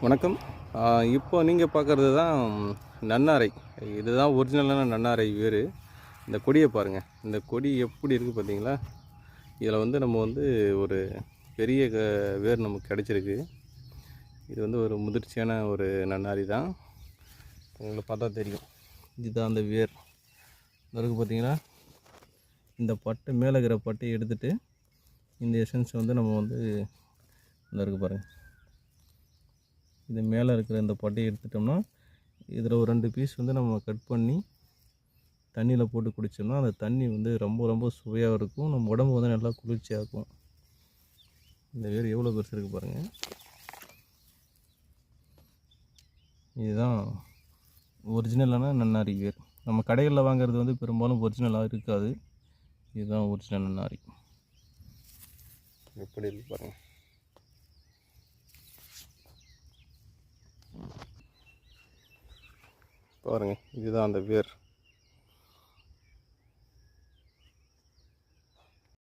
வணக்கம். இப்போ நீங்கள் பார்க்குறது தான் நன்னாரை. இதுதான் ஒரிஜினலான நன்னாரை வேர் இந்த கொடியை பாருங்கள் இந்த கொடி எப்படி இருக்குது பார்த்தீங்களா? இதில் வந்து நம்ம வந்து ஒரு பெரிய க- வேர் நமக்கு கிடச்சிருக்கு. இது வந்து ஒரு முதிர்ச்சியான ஒரு நன்னாரி தான். உங்களுக்கு பார்த்தா தெரியும். இதுதான் அந்த வேர். இந்த இருக்குது பார்த்தீங்களா? இந்த பட்டை மேலே இருக்கிற பட்டையை எடுத்துட்டு இந்த எசன்ஸ் வந்து நம்ம வந்து இந்த இருக்குது பாருங்கள் இது மேலே இருக்கிற இந்த பட்டையை எடுத்துட்டோம்னா இதில் ஒரு ரெண்டு பீஸ் வந்து நம்ம கட் பண்ணி தண்ணியில் போட்டு குடித்தோம்னா அந்த தண்ணி வந்து ரொம்ப ரொம்ப சுவையாக இருக்கும். நம்ம உடம்பு வந்து நல்லா குளிர்ச்சியாகும் இந்த வேர் எவ்வளோ பெருசு இருக்குது பாருங்கள் இதுதான் ஒரிஜினலான நன்னாரி வேர். நம்ம கடைகளில் வாங்குறது வந்து பெரும்பாலும் ஒரிஜினலாக இருக்காது. இதுதான் ஒரிஜினல் நன்னாரி. எப்படி இருக்கு பாருங்கள் பாருங்கள் இதுதான் அந்த வேர்.